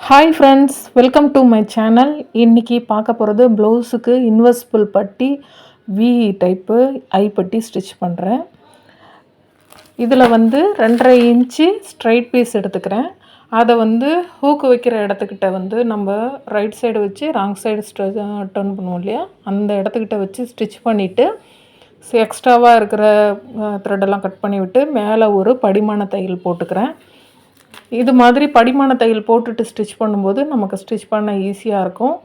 Hi friends welcome to my channel இன்றைக்கி பார்க்க போகிறது ப்ளவுஸுக்கு இன்வெஸ்பிள் பட்டி வி டைப்பு ஐ பட்டி ஸ்டிச் பண்ணுறேன் இதில் வந்து ரெண்டரை இன்ச்சு ஸ்ட்ரைட் பீஸ் எடுத்துக்கிறேன். அதை வந்து ஹூக்கு வைக்கிற இடத்துக்கிட்ட வந்து நம்ம ரைட் சைடு வச்சு ராங் சைடு டர்ன் பண்ணுவோம் இல்லையா? அந்த இடத்துக்கிட்ட வச்சு ஸ்டிச் பண்ணிவிட்டு எக்ஸ்ட்ராவாக இருக்கிற த்ரெட்டெல்லாம் கட் பண்ணிவிட்டு மேலே ஒரு படிமான தையல் போட்டுக்கிறேன். இது மாதிரி படிமான தையல் போட்டுட்டு ஸ்டிச் பண்ணும்போது நமக்கு ஸ்டிச் பண்ண ஈஸியாக இருக்கும்.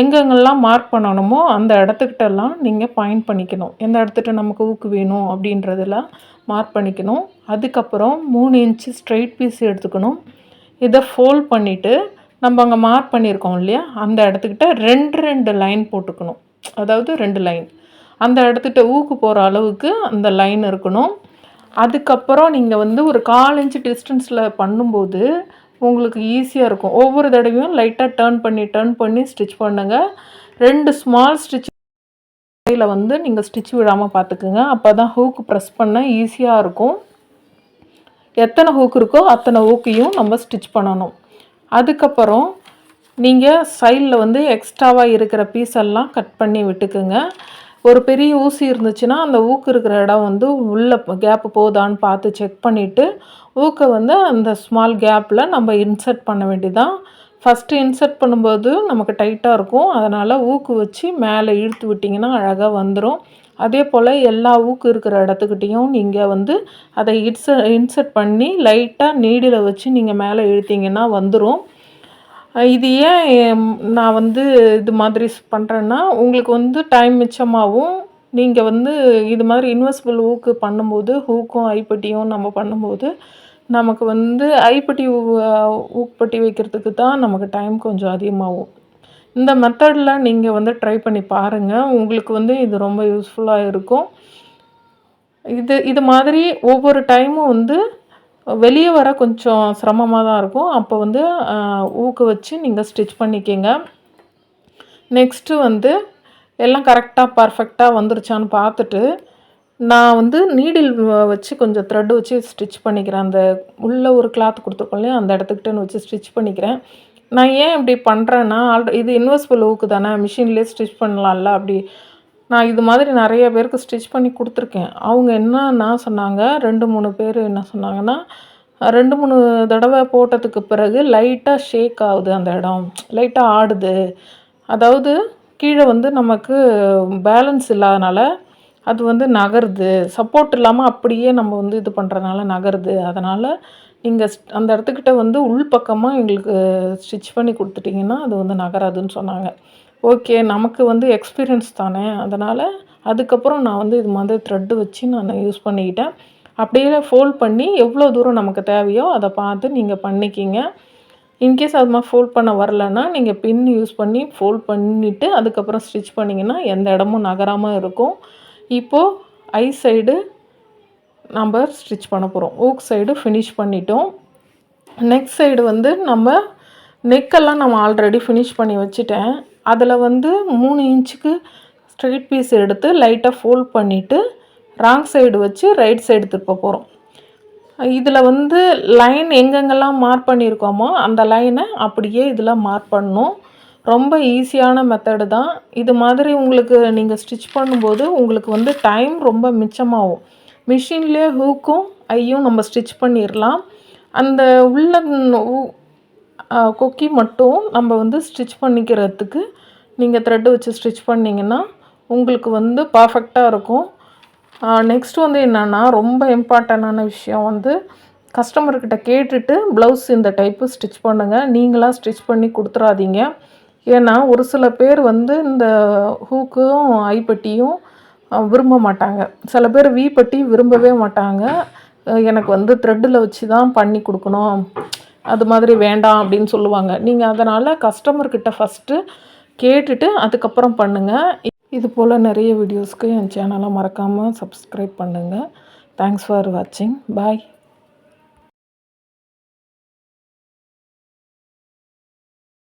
எங்கெங்கெல்லாம் மார்க் பண்ணணுமோ அந்த இடத்துக்கிட்டெல்லாம் நீங்கள் பாயிண்ட் பண்ணிக்கணும். எந்த இடத்துட்ட நமக்கு ஊக்கு வேணும் அப்படின்றதெல்லாம் மார்க் பண்ணிக்கணும். அதுக்கப்புறம் மூணு இன்ச்சு ஸ்ட்ரைட் பீஸ் எடுத்துக்கணும். இதை ஃபோல்ட் பண்ணிவிட்டு நம்ம அங்கே மார்க் பண்ணியிருக்கோம் இல்லையா? அந்த இடத்துக்கிட்ட ரெண்டு ரெண்டு லைன் போட்டுக்கணும். அதாவது ரெண்டு லைன் அந்த இடத்துக்கிட்ட ஊக்கு போகிற அளவுக்கு அந்த லைன் இருக்கணும். அதுக்கப்புறம் நீங்கள் வந்து ஒரு கால் இன்ச்சு டிஸ்டன்ஸில் பண்ணும்போது உங்களுக்கு ஈஸியாக இருக்கும். ஒவ்வொரு தடவையும் லைட்டாக டேர்ன் பண்ணி டேர்ன் பண்ணி ஸ்டிச் பண்ணுங்கள் ரெண்டு ஸ்மால் ஸ்டிச் கையில் வந்து நீங்கள் ஸ்டிச் விடாமல் பார்த்துக்குங்க அப்போ தான் ஹூக்கு ப்ரெஸ் பண்ண ஈஸியாக இருக்கும். எத்தனை ஹூக் இருக்கோ அத்தனை ஹூக்கையும் நம்ம ஸ்டிச் பண்ணணும். அதுக்கப்புறம் நீங்கள் சைடில் வந்து எக்ஸ்ட்ராவாக இருக்கிற பீஸ் எல்லாம் கட் பண்ணி விட்டுக்குங்க. ஒரு பெரிய ஊசி இருந்துச்சுன்னா அந்த ஊக்கு இருக்கிற இடம் வந்து உள்ளே கேப்பு போதான்னு பார்த்து செக் பண்ணிவிட்டு ஊக்கை வந்து அந்த ஸ்மால் கேப்பில் நம்ம இன்சர்ட் பண்ண வேண்டியதான் ஃபஸ்ட்டு இன்சர்ட் பண்ணும்போது நமக்கு டைட்டாக இருக்கும். அதனால் ஊக்கு வச்சு மேலே இழுத்து விட்டிங்கன்னா அழகாக வந்துடும் அதே போல் எல்லா ஊக்கு இருக்கிற இடத்துக்கிட்டேயும் நீங்கள் வந்து அதை இட்ஸ இன்சர்ட் பண்ணி லைட்டாக நீடில் வச்சு நீங்கள் மேலே இழுத்திங்கன்னா வந்துடும் இது ஏன் நான் வந்து இது மாதிரி பண்ணுறேன்னா உங்களுக்கு வந்து டைம் மிச்சமாகவும் நீங்கள் வந்து இது மாதிரி இன்வெஸ்பிள் ஊக்கு பண்ணும்போது ஹூக்கும் ஐப்பட்டியும் நம்ம பண்ணும்போது நமக்கு வந்து ஐப்பட்டி ஊக்குப்பட்டி வைக்கிறதுக்கு தான் நமக்கு டைம் கொஞ்சம் அதிகமாகும். இந்த மெத்தடில் நீங்கள் வந்து ட்ரை பண்ணி பாருங்கள் உங்களுக்கு வந்து இது ரொம்ப யூஸ்ஃபுல்லாக இருக்கும். இது இது மாதிரி ஒவ்வொரு டைமும் வந்து வெளியே வர கொஞ்சம் சிரமமாக தான் இருக்கும். அப்போ வந்து ஊக்கு வச்சு நீங்கள் ஸ்டிச் பண்ணிக்கிங்க. நெக்ஸ்ட்டு வந்து எல்லாம் கரெக்டாக பர்ஃபெக்டாக வந்துருச்சான்னு பார்த்துட்டு நான் வந்து நீடில் வச்சு கொஞ்சம் த்ரெட் வச்சு ஸ்டிச் பண்ணிக்கிறேன். அந்த உள்ளே ஒரு கிளாத் கொடுத்துருக்கோம் இல்லையா அந்த இடத்துக்கிட்டேன்னு வச்சு ஸ்டிச் பண்ணிக்கிறேன். நான் ஏன் இப்படி பண்ணுறேன்னா ஆல்ரெடி இது இன்வெஸ்பிள் ஊக்கு தானே மிஷின்லேயே ஸ்டிச் பண்ணலாம்ல அப்படி நான் இது மாதிரி நிறைய பேருக்கு ஸ்டிச் பண்ணி கொடுத்துருக்கேன். அவங்க என்னன்னா சொன்னாங்க ரெண்டு மூணு பேர் என்ன சொன்னாங்கன்னா ரெண்டு மூணு தடவை போட்டதுக்கு பிறகு லைட்டாக ஷேக் ஆகுது அந்த இடம். லைட்டாக ஆடுது. அதாவது கீழே வந்து நமக்கு பேலன்ஸ் இல்லாதனால அது வந்து நகருது. சப்போர்ட் இல்லாமல் அப்படியே நம்ம வந்து இது பண்ணுறதுனால நகருது. அதனால் நீங்கள் அந்த இடத்துக்கிட்ட வந்து உள்பக்கமாக எங்களுக்கு ஸ்டிச் பண்ணி கொடுத்துட்டிங்கன்னா அது வந்து நகராதுன்னு சொன்னாங்க. ஓகே நமக்கு வந்து எக்ஸ்பீரியன்ஸ் தானே. அதனால் அதுக்கப்புறம் நான் வந்து இது மாதிரி த்ரெட்டு வச்சு நான் யூஸ் பண்ணிக்கிட்டேன். அப்படியே ஃபோல்ட் பண்ணி எவ்வளோ தூரம் நமக்கு தேவையோ அதை பார்த்து நீங்கள் பண்ணிக்கிங்க. இன்கேஸ் அது மாதிரி ஃபோல்ட் பண்ண வரலன்னா நீங்கள் பின் யூஸ் பண்ணி ஃபோல்ட் பண்ணிவிட்டு அதுக்கப்புறம் ஸ்டிச் பண்ணிங்கன்னா எந்த இடமும் நகராமல் இருக்கும். இப்போது ஐ சைடு நம்ம ஸ்டிச் பண்ண போகிறோம் ஊக் சைடு ஃபினிஷ் பண்ணிட்டோம். நெக்ஸ்ட் சைடு வந்து நம்ம நெக்கெல்லாம் நம்ம ஆல்ரெடி ஃபினிஷ் பண்ணி வச்சுட்டேன். அதில் வந்து மூணு இன்ச்சுக்கு ஸ்ட்ரெயிட் பீஸ் எடுத்து லைட்டாக ஃபோல்ட் பண்ணிவிட்டு ராங் சைடு வச்சு ரைட் சைடு திருப்ப போகிறோம் இதில் வந்து லைன் எங்கெங்கெல்லாம் மார்க் பண்ணியிருக்கோமோ அந்த லைனை அப்படியே இதில் மார்க் பண்ணணும் ரொம்ப ஈஸியான மெத்தடு தான். இது மாதிரி உங்களுக்கு நீங்கள் ஸ்டிச் பண்ணும்போது உங்களுக்கு வந்து டைம் ரொம்ப மிச்சமாகும். மிஷின்லேயே ஹூக்கும் ஐயும் நம்ம ஸ்டிச் பண்ணிடலாம் அந்த உள்ள கொக்கி மட்டும் நம்ம வந்து ஸ்டிச் பண்ணிக்கிறதுக்கு நீங்கள் த்ரெட்டு வச்சு ஸ்டிச் பண்ணிங்கன்னா உங்களுக்கு வந்து பர்ஃபெக்டாக இருக்கும். நெக்ஸ்ட் வந்து என்னென்னா ரொம்ப இம்பார்ட்டண்டான விஷயம் வந்து கஸ்டமர்கிட்ட கேட்டுட்டு ப்ளவுஸ் இந்த டைப்பு ஸ்டிச் பண்ணுங்கள் நீங்களாக ஸ்டிச் பண்ணி கொடுத்துறாதீங்க. ஏன்னா ஒரு சில பேர் வந்து இந்த ஹூக்கும் ஐப்பட்டியும் விரும்ப மாட்டாங்க. சில பேர் வி பட்டி விரும்பவே மாட்டாங்க. எனக்கு வந்து த்ரெட்டில் வச்சு தான் பண்ணி கொடுக்கணும். அது மாதிரி வேண்டாம் அப்படின்னு சொல்லுவாங்க. நீங்கள் அதனால் கஸ்டமர்கிட்ட ஃபஸ்ட்டு கேட்டுட்டு அதுக்கப்புறம் பண்ணுங்கள் இது போல் நிறைய வீடியோஸ்க்கு என் சேனலை மறக்காமல் சப்ஸ்கிரைப் பண்ணுங்கள் தேங்க்ஸ் ஃபார் வாட்சிங் பாய்